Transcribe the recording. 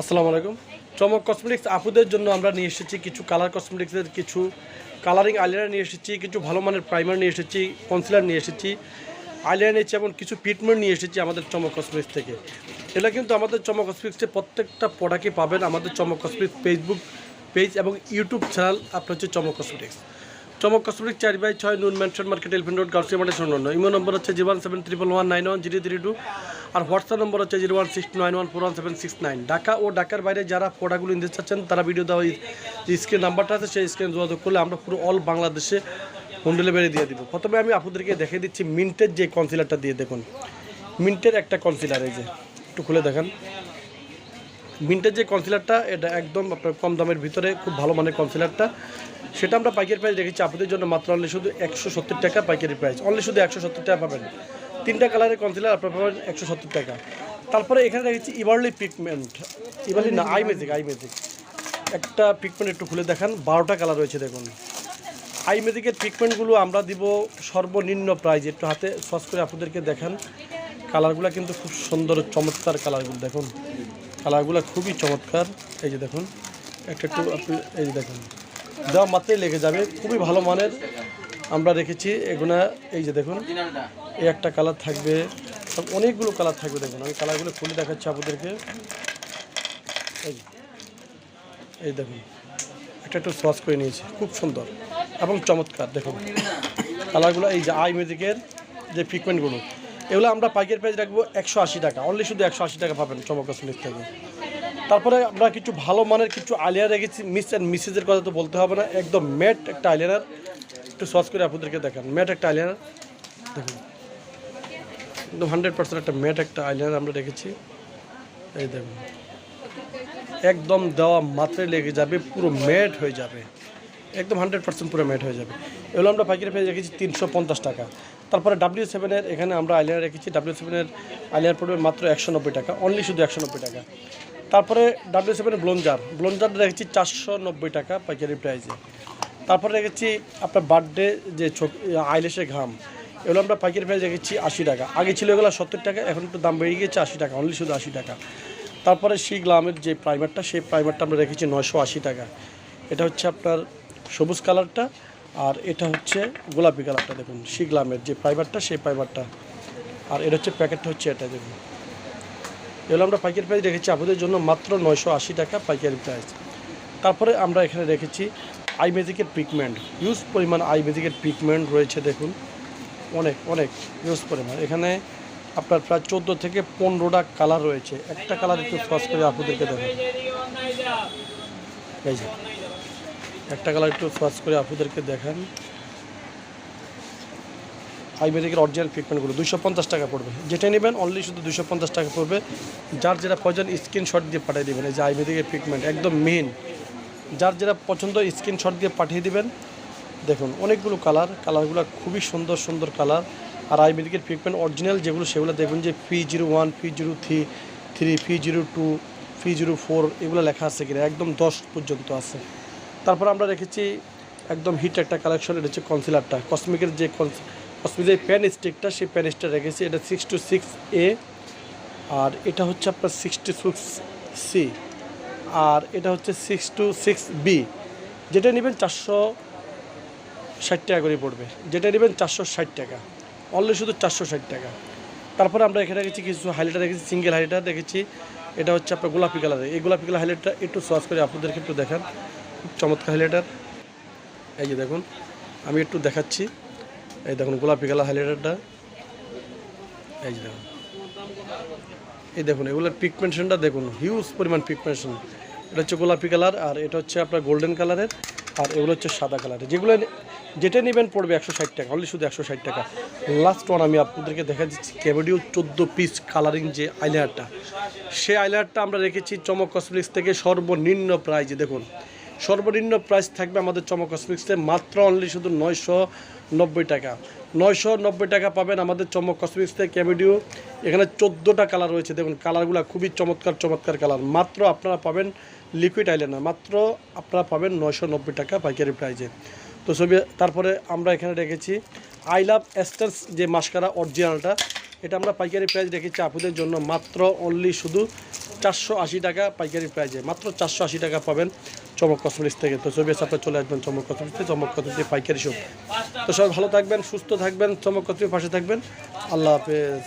আসসালামু আলাইকুম। চমক কসমেটিক্স আপুদের জন্য আমরা নিয়ে এসেছি কিছু কালার কসমেটিক্সের কিছু কালারিং আইলাইনার নিয়ে এসেছি, কিছু ভালো মানের প্রাইমার নিয়ে এসেছি কনসিলার নিয়ে এসেছি আইলাইনার নিয়েছি এবং কিছু ট্রিটমেন্ট নিয়ে এসেছি আমাদের চমক কসমেটিক্স থেকে। এটা কিন্তু আমাদের চমক কসমেটিক্সে প্রত্যেকটা প্রোডাক্টই পাবেন আমাদের চমক কসমেটিক্স ফেসবুক পেজ এবং ইউটিউব চ্যানেল আপনার হচ্ছে চমক কসমেটিক্স চমক কসমেটিক চার বাই ছয় Noon mansion market, elephant road, Gausia market সংলগ্ন ইমো নম্বর হচ্ছে zero seven triple one nine one zero three two আর হোয়াটসঅ্যাপ নম্বর হচ্ছে zero one six nine one four one seven six nine. Dhaka ও ঢাকার বাইরে যারা প্রোডাক্টগুলো নিতে চাচ্ছেন, তারা ভিডিও দেওয়া যে স্ক্রিন নাম্বারটা আছে, সেই স্ক্রিন যোগাযোগ করলে আমরা পুরো অল বাংলাদেশে হোম ডেলিভারি দিয়ে দিব। প্রথমে আমি আপনাদেরকে দেখে দিচ্ছি মিন্টের যে কনসিলারটা দিয়ে দেখুন। মিন্টের একটা কনসিলার এই যে, একটু খুলে দেখেন। মিন্টের যে কনসিলারটা এটা একদম আপনার কম দামের ভিতরে, খুব ভালো মানের কনসিলারটা সেটা আমরা পাইকারি প্রাইস রেখেছি, আপনাদের জন্য মাত্র অনলি শুধু একশো সত্তর টাকা পাইকারি প্রাইস অনলি শুধু একশো সত্তর টাকা পাবেন। তিনটা কালারের কনসিলার আপনার পাবেন একশো সত্তর টাকা। তারপরে এখানে রেখেছি ইভারলি পিগমেন্ট ইভারলি না আই ম্যাজিক আই ম্যাজিক একটা পিগমেন্ট একটু খুলে দেখান, বারোটা কালার রয়েছে দেখুন। আই ম্যাজিকের পিগমেন্টগুলো আমরা দিব সর্বনিম্ন প্রাইজ একটু হাতে সস করে আপনাদেরকে দেখান। কালারগুলো কিন্তু খুব সুন্দর, চমৎকার কালারগুলো দেখুন। কালারগুলো খুবই চমৎকার, এই যে দেখুন। একটা একটু আপনি, এই যে দেখুন। দেওয়া মাত্রই লেগে যাবে, খুবই ভালো মানের। আমরা রেখেছি, এগুলা, এই যে দেখুন, এই একটা কালার থাকবে অনেকগুলো কালার থাকবে দেখুন, আমি কালারগুলো খুলে দেখাচ্ছি আপনাদেরকে। এই দেখুন, একটা একটু সস করে নিয়েছি, খুব সুন্দর এবং চমৎকার, দেখুন। কালারগুলো এই যে আই মিউজিকের যে পিকমেন্টগুলো এগুলো আমরা পাইকের প্রাইস রাখব একশো আশি টাকা অনলি শুধু একশো আশি টাকা পাবেন চমক কসমেটিক্স থেকে। তারপরে আমরা কিছু ভালো মানের কিছু আলিয়া রেখেছি মিস অ্যান্ড মিসেজের কথা তো বলতে হবে না, একদম ম্যাট একটা আইলাইনার একটু সস করে আপনাদেরকে দেখান। ম্যাট একটা আইলাইনার দেখুন। একদম হান্ড্রেড পার্সেন্ট একটা ম্যাট একটা আইলাইনার আমরা রেখেছি। এই দেখুন। একদম দেওয়া মাত্রায় লেগে যাবে, পুরো ম্যাট হয়ে যাবে। একদম হান্ড্রেড পার্সেন্ট পুরো ম্যাট হয়ে যাবে। এগুলো আমরা পাইকারি প্রাইস রেখেছি তিনশো পঞ্চাশ টাকা। তারপরে ডাব্লিউ সেভেনের এখানে আমরা আইলাইনার রেখেছি। ডাব্লিউ সেভেনের আইলাইনার পড়বে মাত্র একশো নব্বই টাকা। অনলি শুধু একশো নব্বই টাকা। তারপরে ডাব্লিউ সেভেনের ব্লঞ্জার। ব্লঞ্জার রেখেছি চারশো নব্বই টাকা পাইকারি প্রাইসে। তারপরে রেখেছি আপনার বার্থডে যে চোখ আইলেসের ঘাম, এগুলো আমরা পাইকারি প্রাইস রেখেছি আশি টাকা। আগে ছিল এগুলো সত্তর টাকা, এখন একটু দাম বেড়ে গিয়েছে আশি টাকা অনলি শুধু আশি টাকা। তারপরে শি গ্লামের যে প্রাইমারটা সেই প্রাইমারটা আমরা রেখেছি নয়শো আশি টাকা। এটা হচ্ছে আপনার সবুজ কালারটা, আর এটা হচ্ছে গোলাপি কালারটা দেখুন শি গ্লামের যে প্রাইমারটা সেই প্রাইমারটা আর এটা হচ্ছে প্যাকেটটা হচ্ছে এটা দেখুন। এগুলো আমরা পাইকারি প্রাইস রেখেছি আপনাদের জন্য মাত্র নয়শো আশি টাকা পাইকারি প্রাইস তারপরে আমরা এখানে রেখেছি আই ম্যাজিকের পিগমেন্ট ইউজ পরিমাণ আই ম্যাজিকের পিগমেন্ট রয়েছে দেখুন। অনেক অনেক ইউজ পরিমাণ। এখানে আপনার প্রায় চোদ্দ থেকে পনেরোটা কালার রয়েছে। একটা কালার একটু সস করে আপনাদেরকে দেবেন এই যে, একটা কালার একটু সস করে আপনাদেরকে দেখান। আইমেরিকের অরিজিনাল ট্রিটমেন্টগুলো দুশো পঞ্চাশ টাকা পড়বে। যেটা নেবেন অনলি শুধু দুশো পঞ্চাশ টাকা পড়বে। যার যেটা প্রয়োজন স্ক্রিনশট দিয়ে পাঠিয়ে দেবেন। এই যে আইমেরিকের ট্রিটমেন্ট একদম মেন যার যেটা পছন্দ স্ক্রিনশট দিয়ে পাঠিয়ে দিবেন। দেখুন, অনেকগুলো কালার কালারগুলো খুবই সুন্দর সুন্দর কালার আর আইমেরিকের ট্রিটমেন্ট অরিজিনাল যেগুলো, সেগুলো দেখুন যে P zero one P zero three three P zero two P zero four এগুলো লেখা আছে কিনা, একদম দশ পর্যন্ত আছে। তারপর আমরা রেখেছি একদম হিট একটা কালেকশন এটা হচ্ছে কনসিলারটা কসমিকের যে কসমিকের যে প্যান স্টিকটা সেই প্যান স্টিকটা রেখেছি, এটা সিক্স টু সিক্স এ আর এটা হচ্ছে আপনার সিক্স টু সিক্স সি আর এটা হচ্ছে সিক্স টু সিক্স বি যেটা নেবেন চারশো ষাট টাকা করে পড়বে। যেটা নেবেন চারশো ষাট টাকা। অনলি শুধু চারশো ষাট টাকা। তারপরে আমরা এখানে রেখেছি কিছু হাইলাইটার রেখেছি সিঙ্গেল হাইলাইটার দেখেছি। এটা হচ্ছে আপনার গোলাপি কালারের এই গোলাপি কালার হাইলাইটটা একটু সস করে আপনাদেরকে একটু দেখান। খুব চমৎকার হাইলাইটার এই যে দেখুন, আমি একটু দেখাচ্ছি। এই দেখুন গোলাপি কালার হাইলাইটারটা এই যে দেখুন। এই দেখুন, এগুলোর পিগমেন্টেশনটা দেখুন হিউজ পরিমাণ পিগমেন্টেশন এটা হচ্ছে গোলাপি কালার আর এটা হচ্ছে আপনার গোল্ডেন কালারের আর এগুলো হচ্ছে সাদা কালারের যেগুলো যেটা নেবেন পড়বে একশো ষাট টাকা অনলি শুধু একশো ষাট টাকা। লাস্ট ওয়ান আমি আপনাদেরকে দেখা দিচ্ছি ক্যাবেডিও চোদ্দ পিস কালারিং যে আইলাইনারটা সে আইলাইনারটা আমরা রেখেছি চমক কসমেটিক্স থেকে সর্বনিম্ন প্রাইজে দেখুন। সর্বনিম্ন প্রাইস থাকবে আমাদের চমক কসমেটিক্সে মাত্র অনলি শুধু নয়শো নব্বই টাকা। নয়শো নব্বই টাকা পাবেন আমাদের চমক কসমেটিক্স থেকে ক্যামেডিও এখানে চোদ্দোটা কালার রয়েছে। দেখুন কালারগুলো খুবই চমৎকার চমৎকার কালার মাত্র আপনারা পাবেন লিকুইড আইলাইনার মাত্র আপনারা পাবেন নয়শো নব্বই টাকা পাইকারি প্রাইজে তো ছবি, তারপরে আমরা এখানে রেখেছি আই লাভ এস্টার্স যে মাস্কারা অরিজিনালটা এটা আমরা পাইকারি প্রাইস রেখেছি আপুদের জন্য। মাত্র অনলি শুধু চারশো আশি টাকা পাইকারি প্রাইজে মাত্র চারশো আশি টাকা পাবেন চমক কসমিস থেকে। তো ছবি আপনার চলে আসবেন চমক কসমেটিক্সে চমক কসমেটিক্স পাইকারি শপ তো সবাই ভালো থাকবেন, সুস্থ থাকবেন, চমক কসমেটিক্স পাশে থাকবেন। আল্লাহ হাফেজ।